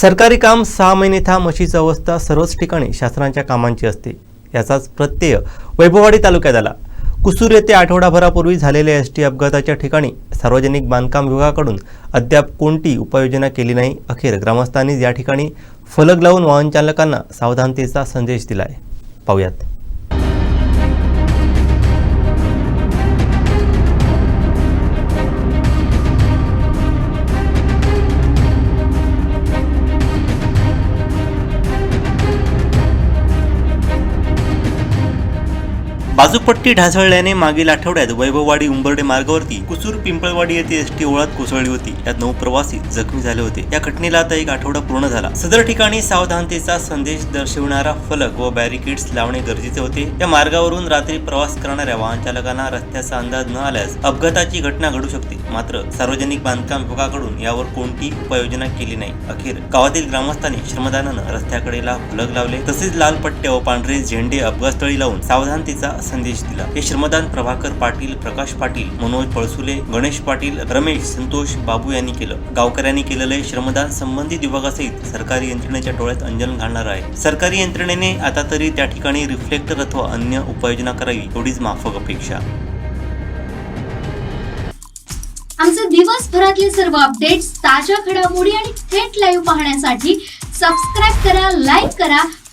सरकारी काम सहा महिने थांब अशीच अवस्था सर्वच ठिकाणी शासनाच्या कामांची असते. याचाच प्रत्यय वैभववाडी तालुक्यात आला. कुसूर येथे आठवडाभरापूर्वी झालेल्या एस टी अपघाताच्या ठिकाणी सार्वजनिक बांधकाम विभागाकडून अद्याप कोणती उपाययोजना केली नाही. अखेर ग्रामस्थांनी या ठिकाणी फलक लावून वाहन चालकांना सावधानतेचा संदेश दिला आहे पाहूयात. बाजूपट्टी ढासळल्याने मागील आठवड्यात वैभववाडी उंबर्डे मार्गावरती कुसूर पिंपळवाडी येथे एसटी ओळात कोसळली होती. यात नऊ प्रवासी जखमी झाले होते. या घटनेला आता एक आठवडा पूर्ण झाला. सदर ठिकाणी सावधानतेचा संदेश दर्शविणारा फलक व बॅरिकेड्स लावणे गरजेचे होते. या मार्गावरून रात्री प्रवास करणाऱ्या वाहन चालकांना रस्त्याचा अंदाज न आल्यास अपघाताची घटना घडू शकते. मात्र सार्वजनिक बांधकाम विभागाकडून यावर कोणतीही उपाययोजना केली नाही. अखेर गावातील ग्रामस्थांनी श्रमदानानं रस्त्याकडेला फलक लावले. तसेच लाल पट्ट्या व पांढरे झेंडे अपघातस्थळी लावून सावधानतेचा संदेश दिला. हे श्रमदान प्रभाकर पाटील प्रकाश पाटील मनोज पळसुले गणेश पाटील रमेश संतोष बाबू यांनी केलं. गावकऱ्यांनी केलेलं श्रमदान संबंधित विभागासहित सरकारी यंत्रणेच्या डोळ्यात अंजन घालणार आहे. सरकारी यंत्रणेने आता तरी त्या ठिकाणी रिफ्लेक्टर अथवा अन्य उपाययोजना करावी एवढीच माफक अपेक्षा. आमचे दिवसभरातले सर्व अपडेट्स ताज्या घडामोडी आणि थेट लाईव्ह पाहण्यासाठी सबस्क्राईब करा लाईक करा